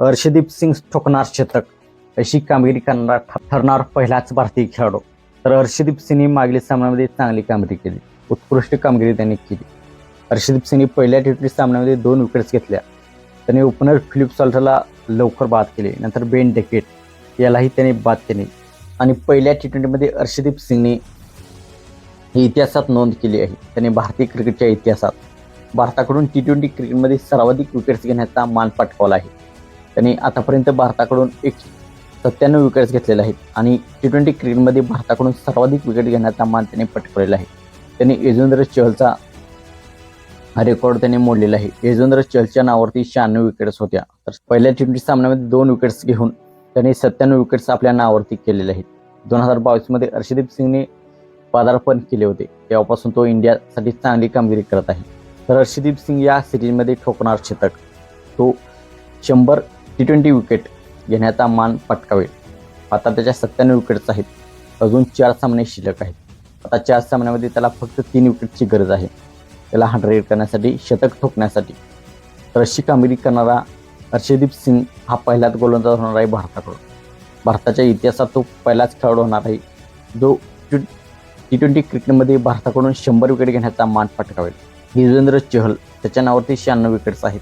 हर्षदीप सिंग ठोकणार शतक अशी कामगिरी करणारा ठरणार पहिलाच भारतीय खेळाडू. तर हर्षदीप सिंगने मागील सामन्यामध्ये चांगली कामगिरी केली उत्कृष्ट कामगिरी त्यांनी केली. हर्षदीप सिंगने पहिल्या टी ट्वेंटी सामन्यामध्ये दोन विकेट्स घेतल्या. त्याने ओपनर फिलिप सॉल्टरला लवकर बाद केले नंतर बेन डेकेट यालाही त्याने बाद केली. आणि पहिल्या टी ट्वेंटीमध्ये हर्षदीप सिंगने इतिहासात नोंद केली आहे. त्याने भारतीय क्रिकेटच्या इतिहासात भारताकडून टी ट्वेंटी क्रिकेटमध्ये सर्वाधिक विकेट्स घेण्याचा मान पटकावला आहे. त्यांनी आतापर्यंत भारताकडून एक सत्त्याण्णव विकेट्स घेतलेले आहेत. आणि टी ट्वेंटी क्रिकेटमध्ये भारताकडून सर्वाधिक विकेट घेण्याचा मान त्याने पटकवलेला आहे. त्यांनी यजुवेंद्र चहलचा हा रेकॉर्ड त्यांनी मोडलेला आहे. यजुवेंद्र चहलच्या नावावरती शहाण्णव विकेट्स होत्या. तर पहिल्या टी ट्वेंटी सामन्यामध्ये दोन विकेट्स घेऊन त्यांनी सत्त्याण्णव विकेट्स आपल्या नावावरती केलेले आहेत. दोन हजार बावीसमध्ये अर्षदीप सिंगने पदार्पण केले होते. तेव्हापासून तो इंडियासाठी चांगली कामगिरी करत आहे. तर हर्षदीप सिंग या सिरीजमध्ये ठोकणार शतक तो शंभर टी ट्वेंटी विकेट घेण्याचा मान पटकावेल. आता त्याच्या सत्त्याण्णव विकेट्स आहेत. अजून चार सामने शिल्लक आहेत. आता चार सामन्यामध्ये त्याला फक्त तीन विकेटची गरज आहे. त्याला हंड्रेड करण्यासाठी शतक ठोकण्यासाठी. तर अशी कामगिरी करणारा हर्षदीप सिंग हा पहिलाच गोलंदाज होणार आहे भारताकडून. भारताच्या इतिहासात तो पहिलाच खेळाडू होणार आहे. जो टी ट्वेंटी क्रिकेटमध्ये भारताकडून शंभर विकेट घेण्याचा मान पटकावेल. युजेंद्र चहल त्याच्या नावावरती शहाण्णव विकेट्स आहेत.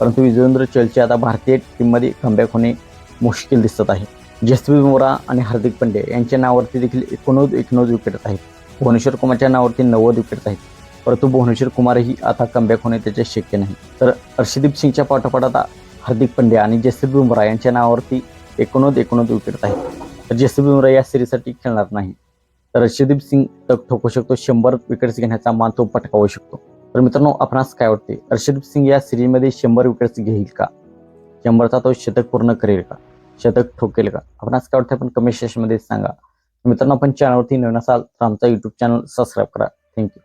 परंतु युजवेंद्र चहलचे आता भारतीय टीममध्ये कमबॅक होणे मुश्किल दिसत आहे. जसप्रीत बुमराह आणि हार्दिक पंड्या यांच्या नावावरती देखील एकोणवद एकोणवद विकेट आहेत. भुवनेश्वर कुमारच्या नावावरती नव्वद विकेट आहेत. परंतु भुवनेश्वर कुमारही आता कमबॅक होणे त्याचे शक्य नाही. तर हर्षदीप सिंगच्या पाठोपाठ आता हार्दिक पंड्या आणि जसप्रीत बुमरा यांच्या नावावरती एकोणवद एकोणवद विकेट आहेत. तर जसप्रीत बुमरा या सिरीजसाठी खेळणार नाही. तर हर्षदीप सिंग तक ठोकू शकतो. शंभर विकेट्स घेण्याचा मान तो पटकावू शकतो. तर मित्रांनो आपणास काय वाटते? अर्षदीप सिंग या सिरीजमध्ये शंभर विकेट्स घेईल का? शंभरचा तो शतक पूर्ण करेल का? शतक ठोकेल का? आपणास काय वाटतं आपण कमेंट सेक्शनमध्ये सांगा. मित्रांनो आपण चॅनलवरती नवीन असाल तर आमचा युट्यूब चॅनल सबस्क्राईब करा. Thank you